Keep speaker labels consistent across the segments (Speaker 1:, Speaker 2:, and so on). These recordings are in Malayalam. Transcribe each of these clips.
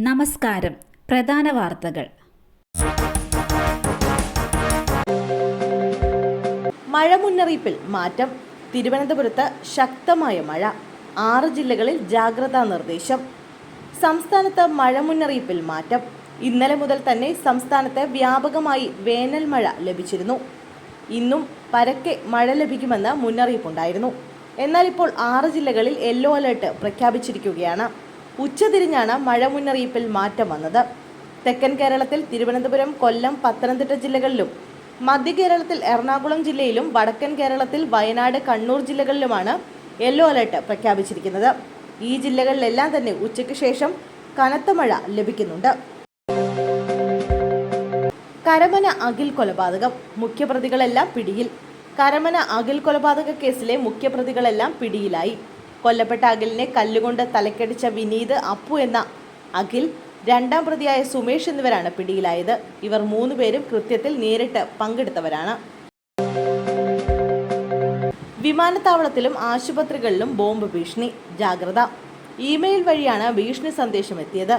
Speaker 1: നമസ്കാരം. പ്രധാന വാർത്തകൾ.
Speaker 2: മഴ മുന്നറിയിപ്പിൽ മാറ്റം. തിരുവനന്തപുരത്ത് ശക്തമായ മഴ. ആറ് ജില്ലകളിൽ ജാഗ്രതാ നിർദ്ദേശം. സംസ്ഥാനത്ത് മഴ മുന്നറിയിപ്പിൽ മാറ്റം. ഇന്നലെ മുതൽ തന്നെ സംസ്ഥാനത്ത് വ്യാപകമായി വേനൽ മഴ ലഭിച്ചിരുന്നു. ഇന്നും പരക്കെ മഴ ലഭിക്കുമെന്ന് മുന്നറിയിപ്പുണ്ടായിരുന്നു. എന്നാൽ ഇപ്പോൾ ആറ് ജില്ലകളിൽ യെല്ലോ അലേർട്ട് പ്രഖ്യാപിച്ചിരിക്കുകയാണ്. ഉച്ചതിരിഞ്ഞാണ് മഴ മുന്നറിയിപ്പിൽ മാറ്റം വന്നത്. തെക്കൻ കേരളത്തിൽ തിരുവനന്തപുരം കൊല്ലം പത്തനംതിട്ട ജില്ലകളിലും മധ്യ കേരളത്തിൽ എറണാകുളം ജില്ലയിലും വടക്കൻ കേരളത്തിൽ വയനാട് കണ്ണൂർ ജില്ലകളിലുമാണ് യെല്ലോ അലർട്ട് പ്രഖ്യാപിച്ചിരിക്കുന്നത്. ഈ ജില്ലകളിലെല്ലാം തന്നെ ഉച്ചയ്ക്ക് ശേഷം കനത്ത മഴ ലഭിക്കുന്നുണ്ട്. കരമന അഖിൽ കൊലപാതകം മുഖ്യപ്രതികളെല്ലാം പിടിയിൽ. കരമന അഖിൽ കൊലപാതക കേസിലെ മുഖ്യപ്രതികളെല്ലാം പിടിയിലായി. കൊല്ലപ്പെട്ട അഖിലിനെ കല്ലുകൊണ്ട് തലക്കടിച്ച വിനീത് അപ്പു എന്ന അഖിൽ രണ്ടാം പ്രതിയായ സുമേഷ് എന്നിവരാണ് പിടിയിലായത്. ഇവർ മൂന്നുപേരും കൃത്യത്തിൽ നേരിട്ട് പങ്കെടുത്തവരാണ്. വിമാനത്താവളത്തിലും ആശുപത്രികളിലും ബോംബ് ഭീഷണി. ജാഗ്രത. ഇമെയിൽ വഴിയാണ് ഭീഷണി സന്ദേശം എത്തിയത്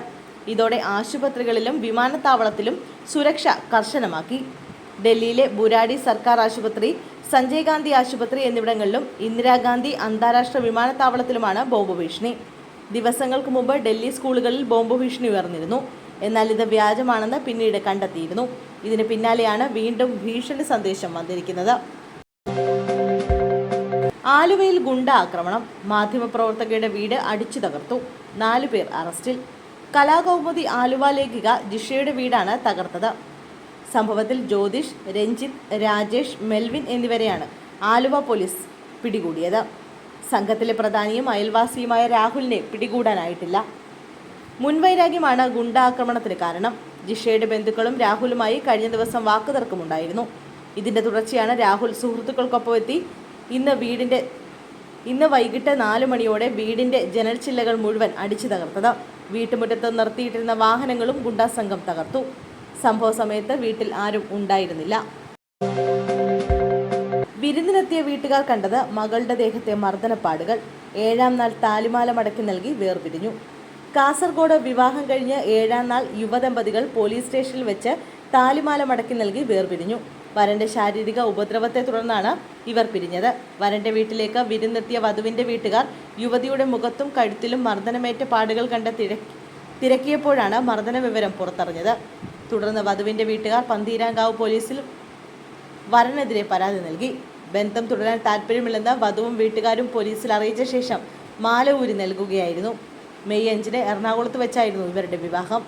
Speaker 2: ഇതോടെ ആശുപത്രികളിലും വിമാനത്താവളത്തിലും സുരക്ഷ കർശനമാക്കി. ഡൽഹിയിലെ ബുരാഡി സർക്കാർ ആശുപത്രി സഞ്ജയ് ഗാന്ധി ആശുപത്രി എന്നിവിടങ്ങളിലും ഇന്ദിരാഗാന്ധി അന്താരാഷ്ട്ര വിമാനത്താവളത്തിലുമാണ് ബോംബ് ഭീഷണി. ദിവസങ്ങൾക്ക് മുമ്പ് ഡൽഹി സ്കൂളുകളിൽ ബോംബ് ഭീഷണി ഉയർന്നിരുന്നു. എന്നാൽ ഇത് വ്യാജമാണെന്ന് പിന്നീട് കണ്ടെത്തിയിരുന്നു. ഇതിന് പിന്നാലെയാണ് വീണ്ടും ഭീഷണി സന്ദേശം വന്നിരിക്കുന്നത്. ആലുവയിൽ ഗുണ്ട ആക്രമണം. മാധ്യമപ്രവർത്തകയുടെ വീട് അടിച്ചു തകർത്തു. നാലുപേർ അറസ്റ്റിൽ. കലാകൗമുദി ആലുവ ലേഖിക ജിഷയുടെ വീടാണ് തകർത്തത്. സംഭവത്തിൽ ജ്യോതിഷ് രഞ്ജിത്ത് രാജേഷ് മെൽവിൻ എന്നിവരെയാണ് ആലുവ പോലീസ് പിടികൂടിയത്. സംഘത്തിലെ പ്രധാനിയും അയൽവാസിയുമായ രാഹുലിനെ പിടികൂടാനായിട്ടില്ല. മുൻവൈരാഗ്യമാണ് ഗുണ്ടാക്രമണത്തിന് കാരണം. ജിഷയുടെ ബന്ധുക്കളും രാഹുലുമായി കഴിഞ്ഞ ദിവസം വാക്കുതർക്കമുണ്ടായിരുന്നു. ഇതിന്റെ തുടർച്ചയാണ് രാഹുൽ സുഹൃത്തുക്കൾക്കൊപ്പം എത്തി ഇന്ന് വീടിന്റെ ഇന്ന് വൈകിട്ട് നാലു മണിയോടെ വീടിന്റെ ജനൽച്ചില്ലകൾ മുഴുവൻ അടിച്ചു തകർത്തത്. വീട്ടുമുറ്റത്ത് നിർത്തിയിട്ടിരുന്ന വാഹനങ്ങളും ഗുണ്ടാസംഘം തകർത്തു. സംഭവ സമയത്ത് വീട്ടിൽ ആരും ഉണ്ടായിരുന്നില്ല. വിരുന്നിനെത്തിയ വീട്ടുകാർ കണ്ടത് മകളുടെ ദേഹത്തെ മർദ്ദനപ്പാടുകൾ. ഏഴാം നാൾ താലിമാല മടക്കി നൽകി വേർപിരിഞ്ഞു. കാസർഗോഡ് വിവാഹം കഴിഞ്ഞ് ഏഴാം നാൾ യുവദമ്പതികൾ പോലീസ് സ്റ്റേഷനിൽ വെച്ച് താലിമാല മടക്കി നൽകി വേർപിരിഞ്ഞു. വരന്റെ ശാരീരിക ഉപദ്രവത്തെ തുടർന്നാണ് ഇവർ പിരിഞ്ഞത്. വരന്റെ വീട്ടിലേക്ക് വിരുന്നെത്തിയ വധുവിന്റെ വീട്ടുകാർ യുവതിയുടെ മുഖത്തും കഴുത്തിലും മർദ്ദനമേറ്റ പാടുകൾ കണ്ട് തിര- തിരക്കിയപ്പോഴാണ് മർദ്ദന വിവരം പുറത്തറിഞ്ഞത്. തുടർന്ന് വധുവിന്റെ വീട്ടുകാർ പന്തീരാങ്കാവ് പോലീസിൽ വരനെതിരെ പരാതി നൽകി. ബന്ധം തുടരാൻ താല്പര്യമില്ലെന്ന് വധുവും വീട്ടുകാരും പോലീസിൽ അറിയിച്ച ശേഷം മാല ഊരി നൽകുകയായിരുന്നു. മെയ് അഞ്ചിന് എറണാകുളത്ത് വെച്ചായിരുന്നു ഇവരുടെ വിവാഹം.